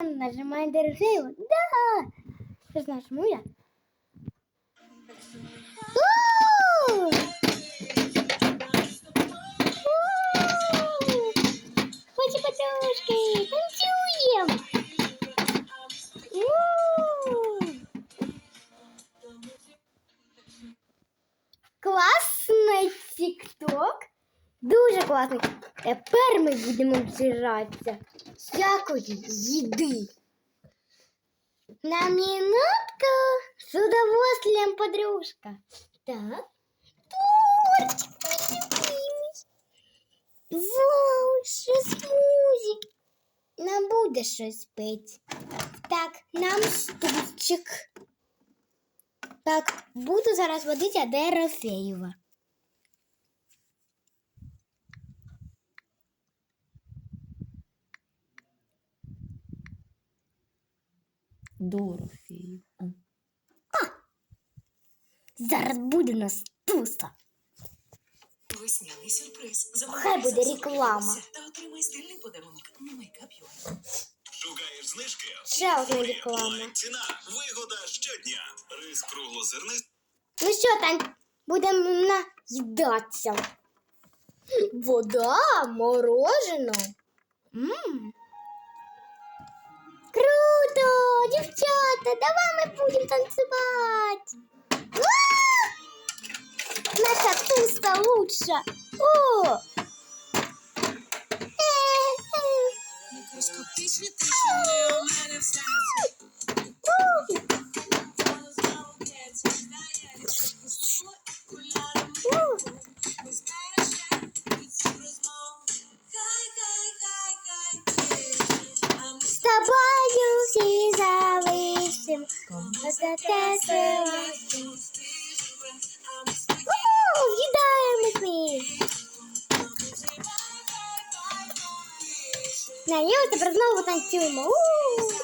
Нажимаем держи. Да! Что знаешь, ну муля? Хочешь подружки? Танцуем! Классный тикток. Дуже класний. Тепер ми будемо обжиратися всякої їди. На минутку с удовольствием, подружка. Так. Тортик мой любимый. Вау, що смузі. Нам буде щось пить. Так, нам стульчик. Так, буду зараз водити Дорофеєва. Дорофею. Зараз буде нас туса. Весняний сюрприз. Хай буде реклама. Та отримай стильний подарунок на Makeup UA. Шукаєш знижки? Ще одна реклама. Ціна, вигода щодня. Рис круглозернистий. Ну що, Тань, будемо наїдатися. Вода, морожено. М. Круто! Дівчата, давай ми будемо танцювати. А! Наша туста лучша. О! Е-е. Мікроскопічні тишини у мене в серці. тобою всі зависим, за те сила. В'їдаємо сміх. На його тепер знову танцюємо. У-у-у.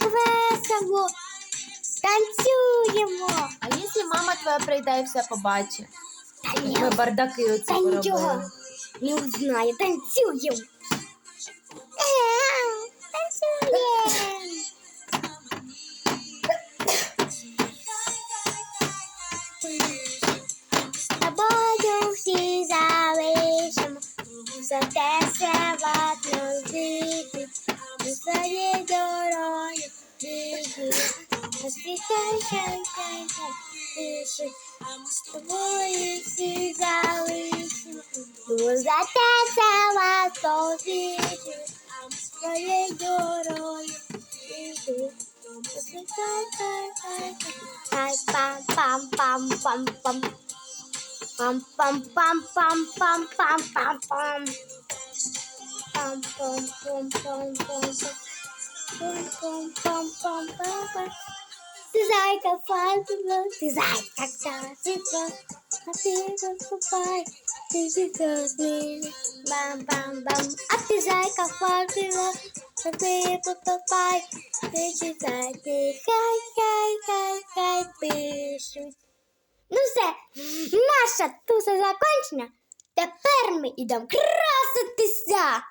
Як весело. Танцюємо. А якщо мама твоя прийде і все побачить? Та ми бардаки оці Та нічого поробили. не узнає. Танцюємо. Е, Танцюємо. З тобою всі залишимо. За те ватно жити. За своєю дорогою жити. Розпітай, хай, хай, хай, тише. З тобою всі залишимо. Бо за те ватно жити. Своєю дорогою жити. Розпітай, хай, хай, хай. Хай, пам, пам, пам, пам, пам. Пам пам пам пам пам пам пам пам. Пам пам пам пам пам пам пам пам пам пам пам. Ты зайка фальшива, ты зайка красива, а ты поступай, ты звездный. Бам бам бам, а ты зайка фальшива, а ты поступай, ты зайка хай хай хай хай пишуть. Ну все, наша туса закончена. Тепер ми йдемо краситися.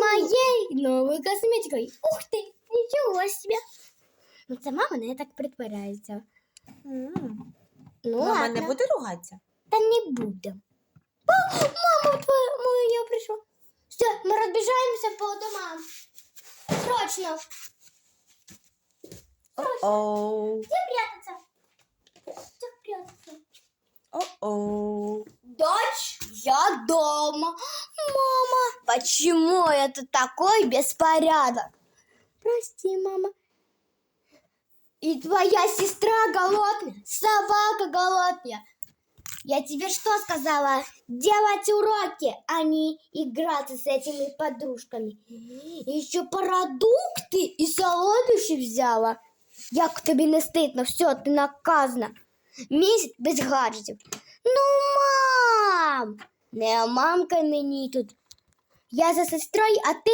Моєю новою косметикою. Ух ти, нічого собі. Ну, це мама не так притворяється. М. Ну, Мама ладно. не буде ругатися? Та не буде. О, мама твоя моя прийшла. Все, ми розбіжаємося по домам. Срочно. О-оу. Где прятаться? Где прятаться? О-оу. Дочь, я дома. Мама, почему это такой беспорядок? Прости, мама. И твоя сестра голодная, собака голодная. Я тебе что сказала? Делать уроки, а не играться с этими подружками. Еще продукты и солодощі взяла. Як тобі не стидно, все, ти наказана. Місяць без гаджетів. Ну, мам! Не мамка мені тут. Я за сестрою, а ти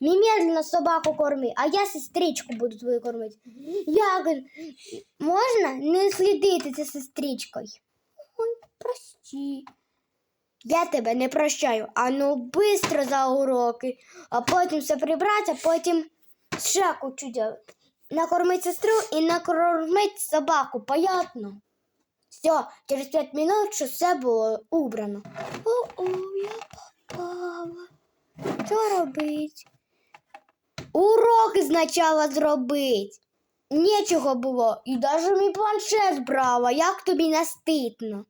Немедленно собаку корми, а я сестричку буду твою кормити. Як можна не слідити за сестричкою? Ой, прости. Я тебе не прощаю. А ну бистро за уроки, а потім все прибрати, а потім ще кучу делать. Накормить сестру і накормить собаку, понятно? Все, через п'ять минут, що все було убрано. О-о, я попала. Що робить? Уроки спочатку зробить. Нічого було. І навіть мій планшет брала. Як тобі не стидно?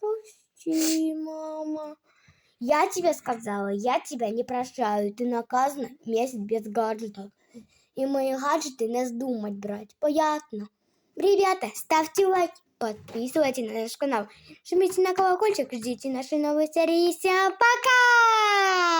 Прости, мама. Я тебе сказала, я тебя не прощаю. Ты наказана месяц без гаджетов. И мои гаджеты не вздумать брать. Понятно? Ребята, ставьте лайк, подписывайтесь на наш канал, жмите на колокольчик, ждите наши новые серии. Всем пока!